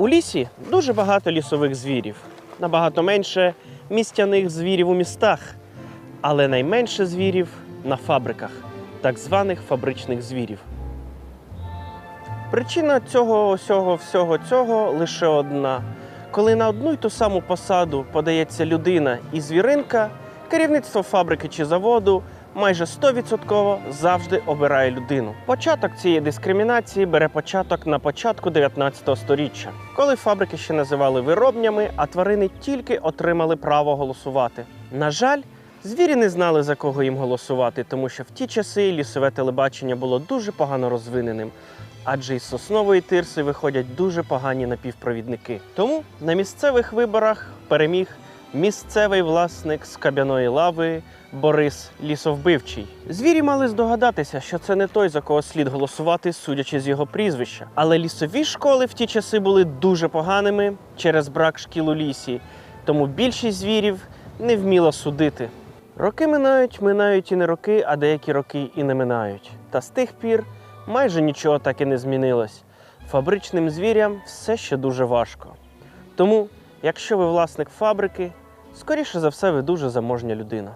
У лісі дуже багато лісових звірів, набагато менше містяних звірів у містах, але найменше звірів на фабриках, так званих фабричних звірів. Причина цього всього всього цього лише одна. Коли на одну й ту саму посаду подається людина і звіринка, керівництво фабрики чи заводу майже 100% завжди обирає людину. Початок цієї дискримінації бере початок на початку 19 століття, коли фабрики ще називали виробнями, а тварини тільки отримали право голосувати. На жаль, звірі не знали за кого їм голосувати, тому що в ті часи лісове телебачення було дуже погано розвиненим. Адже із соснової тирси виходять дуже погані напівпровідники. Тому на місцевих виборах переміг місцевий власник з каб'яної лави Борис Лісовбивчий. Звірі мали здогадатися, що це не той, за кого слід голосувати, судячи з його прізвища. Але лісові школи в ті часи були дуже поганими через брак шкіл у лісі, тому більшість звірів не вміла судити. Роки минають, минають і не роки, а деякі роки і не минають. Та з тих пір майже нічого так і не змінилось. Фабричним звірям все ще дуже важко. Тому, якщо ви власник фабрики, скоріше за все, ви дуже заможня людина.